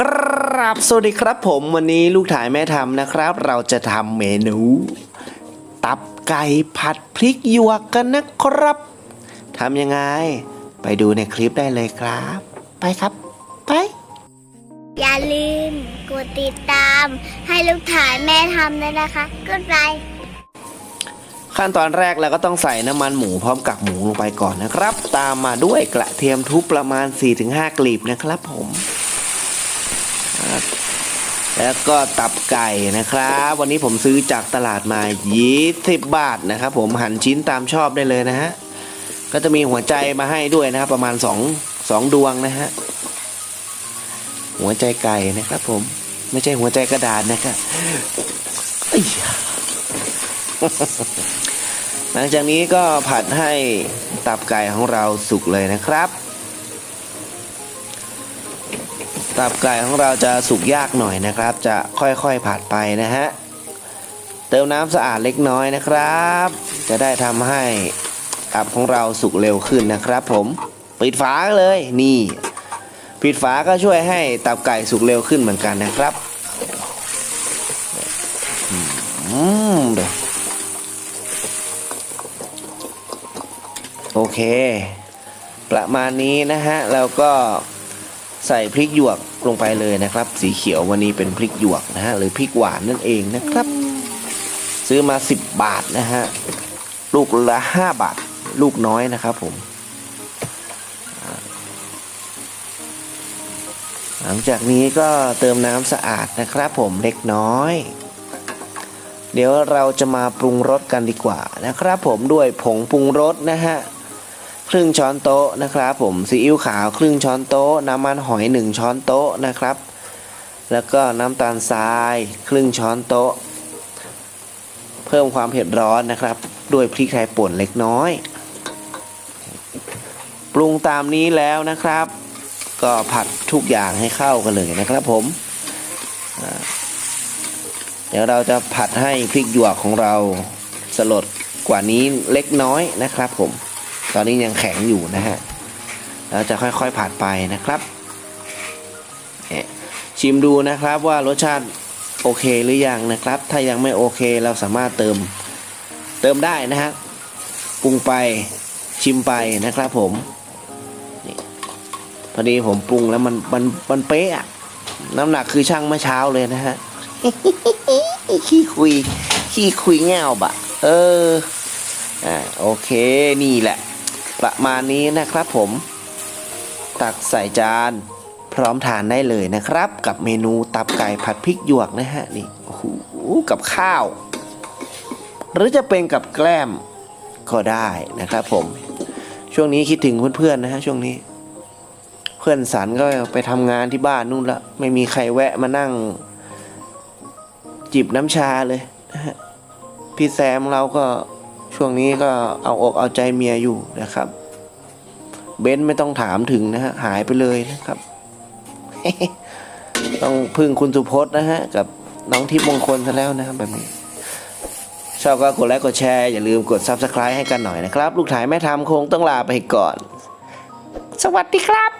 กราบสวัสดีครับผมวันนี้ลูกถ่ายแม่ทำนะครับ เราจะทำเมนู ตับไก่ผัดพริกหยวกกันนะครับทำยังไง ไปดูในคลิปได้เลยครับ ไปครับ ไป อย่าลืมกดติดตาม ให้ลูกถ่ายแม่ทำด้วยนะคะกดไลค์ขั้นตอนแรกเราก็ต้องใส่น้ำมันหมูพร้อมกับหมูลงไปก่อนนะครับ ตามมาด้วยกระเทียมทุบประมาณ 4-5 กลีบนะครับผม ครับ แล้วก็ตับไก่นะครับ วันนี้ผมซื้อจากตลาดมา 20 บาทนะครับ ผมหั่นชิ้นตามชอบได้เลยนะฮะ ก็จะมีหัวใจมาให้ด้วยนะครับ ประมาณ 2 2 ดวงนะฮะ หัวใจไก่นะครับผม ไม่ใช่หัวใจกระดาษนะครับหลังจากนี้ก็ผัดให้ตับไก่ของเราสุกเลยนะครับ ตับไก่ของเราจะสุกยากหน่อยนะครับ จะค่อยๆผัดไปนะฮะ เติมน้ำสะอาดเล็กน้อยนะครับ จะได้ทำให้ตับของเราสุกเร็วขึ้นนะครับผม ปิดฝาเลยนี่ ปิดฝาก็ช่วยให้ตับไก่สุกเร็วขึ้นเหมือนกันนะครับอืมเดี๋ยวโอเค ประมาณนี้นะฮะแล้วก็ ใส่พริกหยวกลงไปเลยนะครับ สีเขียววันนี้เป็นพริกหยวกนะฮะหรือพริกหวานนั่นเองนะครับ ซื้อมา 10 บาทนะฮะลูกละ 5 บาท ลูกน้อยนะครับผม หลังจากนี้ก็เติมน้ำสะอาดนะครับผมเล็กน้อย เดี๋ยวเราจะมาปรุงรสกันดีกว่านะครับผมด้วยผงปรุงรสนะฮะ ครึ่งช้อนโต๊ะนะครับผมซีอิ๊วขาวครึ่งช้อนโต๊ะ น้ำมันหอยหนึ่งช้อนโต๊ะนะครับ แล้วก็น้ำตาลทรายครึ่งช้อนโต๊ะ เพิ่มความเผ็ดร้อนนะครับ ด้วยพริกไทยป่นเล็กน้อย ปรุงตามนี้แล้วนะครับ ก็ผัดทุกอย่างให้เข้ากันเลยนะครับผมเดี๋ยวเราจะผัดให้พริกหยวกของเราสลดกว่านี้เล็กน้อยนะครับผม ตอนนี้ยังแข็งอยู่นะฮะเราจะค่อยๆผัดไปนะครับเนี่ยชิมดูนะครับว่ารสชาติโอเคหรือยังนะครับ ถ้ายังไม่โอเคเราสามารถเติมเติมได้นะฮะปรุงไปชิมไปนะครับผมนี่พอดีผมปรุงแล้วมันมันมันเป๊ะน้ำหนักคือช่างเมื่อเช้าเลยนะฮะขี้คุยขี้คุยแง่บะ เอออ่าโอเคนี่แหละ ประมาณนี้นะครับผม ตักใส่จาน พร้อมทานได้เลยนะครับ กับเมนูตับไก่ผัดพริกหยวกนะฮะนี่โอ้โหกับข้าว หรือจะเป็นกับแกล้มก็ได้นะครับผม ช่วงนี้คิดถึงเพื่อนๆนะฮะช่วงนี้ เพื่อนสันก็ไปทำงานที่บ้านนู่นละไม่มีใครแวะมานั่ง จิบน้ำชาเลยนะฮะพี่แซมเราก็ ช่วงนี้ก็เอาอกเอาใจเมียอยู่นะครับ เบนไม่ต้องถามถึงนะฮะหายไปเลยนะครับ ต้องพึ่งคุณสุพจน์นะฮะ กับน้องทิพย์มงคลซะแล้วนะครับแบบนี้ ชอบก็กดไลค์กดแชร์ อย่าลืมกด Subscribe ให้กันหน่อยนะครับ ลูกถ่ายแม่ทำคงต้องลาไปก่อน สวัสดีครับ